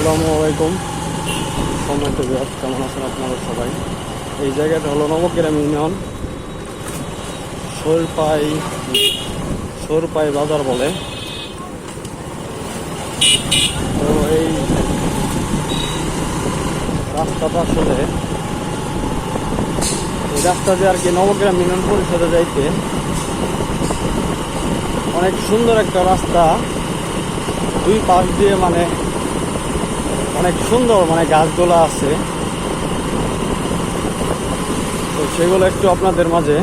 আসসালামু আলাইকুম। সম্মানিত বিহার কেমন আছেন আপনারা সবাই? এই জায়গাটা হলো নবগ্রাম ইউনিয়ন। সরপাই সরপাই বাজার বলে। তো এই রাস্তাটা আসলে এই রাস্তা দিয়ে আর কি নবগ্রাম ইউনিয়ন পরিষদে যাইতে অনেক সুন্দর একটা রাস্তা। দুই পাশ দিয়ে মানে অনেক সুন্দর মানে গাছগুলো আছে। তো সেগুলো একটু আপনাদের মাঝে।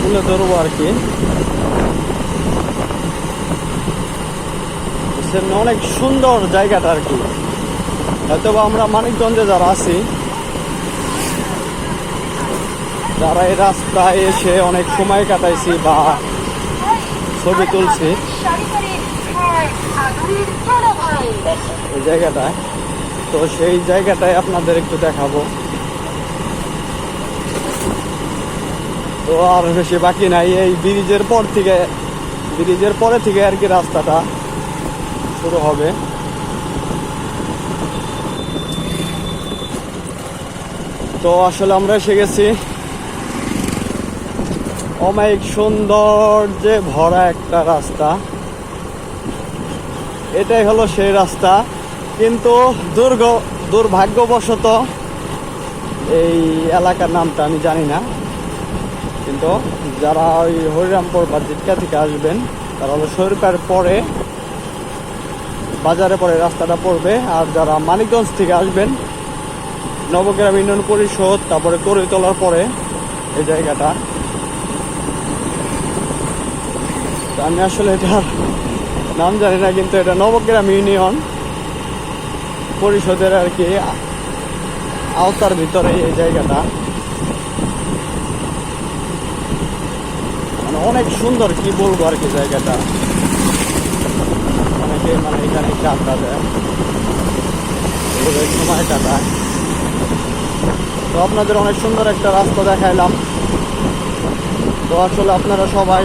তুলে ধরবো আর কি। অনেক সুন্দর জায়গাটা আর কি। হয়তো বা আমরা মানিকগঞ্জে যারা আছি, যারা এই রাস্তায় এসে অনেক সময় কাটাইছি বা ছবি তুলছি এই জায়গাটায় তো সেই জায়গাটায় আপনাদের একটু দেখাবো। তো আর বেশি বাকি নাই, এই ব্রিজের পর থেকে, ব্রিজের পরে থেকে আর কি রাস্তাটা শুরু হবে। তো আসলে আমরা এসে গেছি। অমায়িক সৌন্দর্যে ভরা একটা রাস্তা। এটাই হলো সেই রাস্তা। কিন্তু দুর্গ, দুর্ভাগ্যবশত এই এলাকার নামটা আমি জানি না। কিন্তু যারা ওই হরিরামপুর বা জিটকা থেকে আসবেন, তারা হলো সরকার পরে বাজারে পরে রাস্তাটা পড়বে। আর যারা মানিকগঞ্জ থেকে আসবেন, নবগ্রাম ইউনিয়ন পরিষদ, তারপরে করে তোলার পরে এই জায়গাটা। আমি আসলে এটার নাম জানি না কিন্তু এটা নবগ্রাম ইউনিয়ন পরিষদের আর কি আওতার ভিতরে এই জায়গাটা। মানে অনেক সুন্দর কি বলব আর কি জায়গাটা। অনেকে মানে এখানে একটু দেয়। সময় কাটায় তো আপনাদের অনেক সুন্দর একটা রাস্তা দেখাইলাম। তো আসলে আপনারা সবাই